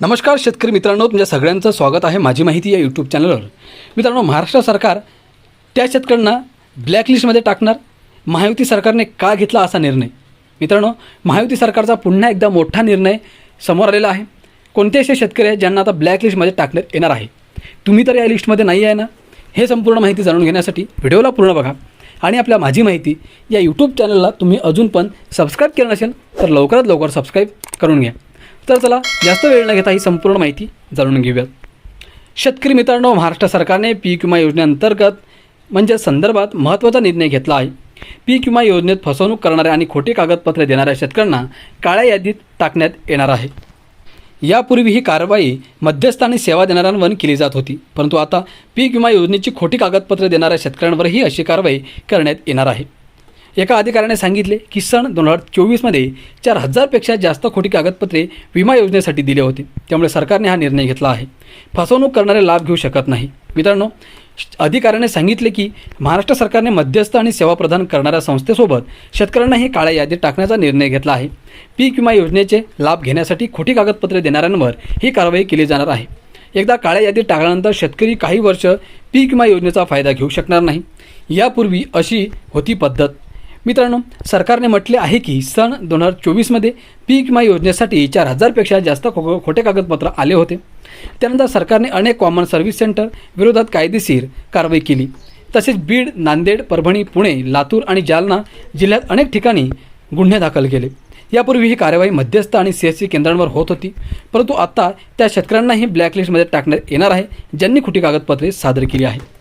नमस्कार शेतकरी मित्रांनो तुमच्या सगळ्यांचं स्वागत आहे माझी माहिती या यूट्यूब चॅनलवर मित्रांनो महाराष्ट्र सरकार त्या शेतकऱ्यांना ब्लॅकलिस्टमध्ये टाकणार महायुती सरकारने का घेतला असा निर्णय? मित्रांनो महायुती सरकारचा पुन्हा एकदा मोठा निर्णय समोर आलेला आहे. कोणते असे शेतकरी आहेत ज्यांना आता ब्लॅकलिस्टमध्ये टाकण्यात येणार आहे? तुम्ही तर या लिस्टमध्ये नाही आहे ना? हे संपूर्ण माहिती जाणून घेण्यासाठी व्हिडिओला पूर्ण बघा. आणि आपल्या माझी माहिती या यूट्यूब चॅनलला तुम्ही अजून पण सबस्क्राईब केलं नसेल तर लवकरात लवकर सबस्क्राईब करून घ्या. तर चला जास्त वेळ न घेता ही संपूर्ण माहिती जाणून घेऊयात. शेतकरी मित्रांनो महाराष्ट्र सरकारने पीक विमा योजनेअंतर्गत म्हणजे संदर्भात महत्त्वाचा निर्णय घेतला आहे. पीक विमा योजनेत फसवणूक करणाऱ्या आणि खोटी कागदपत्रे देणाऱ्या शेतकऱ्यांना काळ्या यादीत टाकण्यात येणार आहे. यापूर्वी ही कारवाई मध्यस्थ आणि सेवा देणाऱ्यांवर केली जात होती परंतु आता पीक विमा योजनेची खोटी कागदपत्रे देणाऱ्या शेतकऱ्यांवरही अशी कारवाई करण्यात येणार आहे. एका अधिकाऱ्याने सांगितले की सन दोन हजार चोवीसमध्ये चार हजारपेक्षा जास्त खोटी कागदपत्रे विमा योजनेसाठी दिले होते. त्यामुळे सरकारने हा निर्णय घेतला आहे. फसवणूक करणारे लाभ घेऊ शकत नाही. मित्रांनो अधिकाऱ्याने सांगितले की महाराष्ट्र सरकारने मध्यस्थ आणि सेवा प्रदान करणाऱ्या संस्थेसोबत शेतकऱ्यांनाही काळ्या यादीत टाकण्याचा निर्णय घेतला आहे. पीक विमा योजनेचे लाभ घेण्यासाठी खोटी कागदपत्रे देणाऱ्यांवर ही कारवाई केली जाणार आहे. एकदा काळ्या यादीत टाकल्यानंतर शेतकरी काही वर्ष पीक विमा योजनेचा फायदा घेऊ शकणार नाही. यापूर्वी अशी होती पद्धत. मित्रांनो सरकारने म्हटले आहे की सन दोन हजार चोवीसमध्ये पीक विमा योजनेसाठी चार हजारपेक्षा जास्त खो खोटे कागदपत्र आले होते. त्यानंतर सरकारने अनेक कॉमन सर्व्हिस सेंटर विरोधात कायदेशीर कारवाई केली. तसेच बीड नांदेड परभणी पुणे लातूर आणि जालना जिल्ह्यात अनेक ठिकाणी गुन्हे दाखल केले. यापूर्वी ही कारवाई मध्यस्थ आणि सी एस सी केंद्रांवर होत होती. परंतु आता त्या शेतकऱ्यांनाही ब्लॅकलिस्टमध्ये टाकण्यात येणार आहे ज्यांनी खोटी कागदपत्रे सादर केली आहे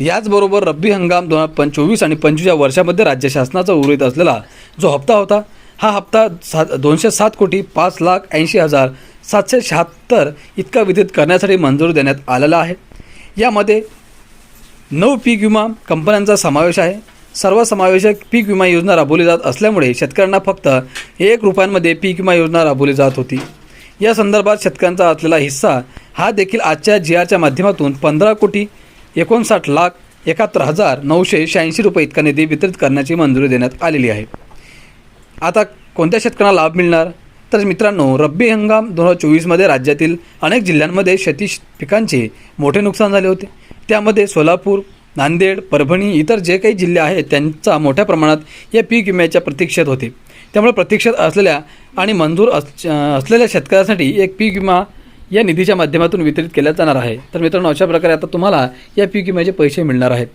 याचबरोबर रब्बी हंगाम दोन हजार पंचवीस आणि पंचवीस या वर्षामध्ये राज्य शासनाचा उर्वरित असलेला जो हप्ता होता हा हप्ता सात दोनशे सात कोटी पाच लाख ऐंशी हजार सातशे शहात्तर इतका वितरित करण्यासाठी मंजूर देण्यात आलेला आहे. यामध्ये नऊ पीक विमा कंपन्यांचा समावेश आहे. सर्वसमावेशक पीक विमा योजना राबवली जात असल्यामुळे शेतकऱ्यांना फक्त एक रुपयांमध्ये पीक विमा योजना राबवली जात होती. या संदर्भात शेतकऱ्यांचा असलेला हिस्सा हा देखील आजच्या जी आरच्या माध्यमातून पंधरा कोटी एकोणसाठ लाख एकाहत्तर हजार नऊशे शहाऐंशी रुपये इतका निधी वितरित करण्याची मंजुरी देण्यात आलेली आहे. आता कोणत्या शेतकऱ्यांना लाभ मिळणार? तर मित्रांनो रब्बी हंगाम दोन हजार चोवीसमध्ये राज्यातील अनेक जिल्ह्यांमध्ये शेती पिकांचे मोठे नुकसान झाले होते. त्यामध्ये सोलापूर नांदेड परभणी इतर जे काही जिल्हे आहेत त्यांचा मोठ्या प्रमाणात या पीक विम्याच्या प्रतीक्षेत होते. त्यामुळे प्रतीक्षेत असलेल्या आणि मंजूर अस असलेल्या शेतकऱ्यांसाठी एक पीक विमा या निधीच्या माध्यमातून वितरित केल्या जाणार आहे. तर मित्रांनो अशा प्रकारे आता तुम्हाला या पीक विम्याचे पैसे मिळणार आहेत.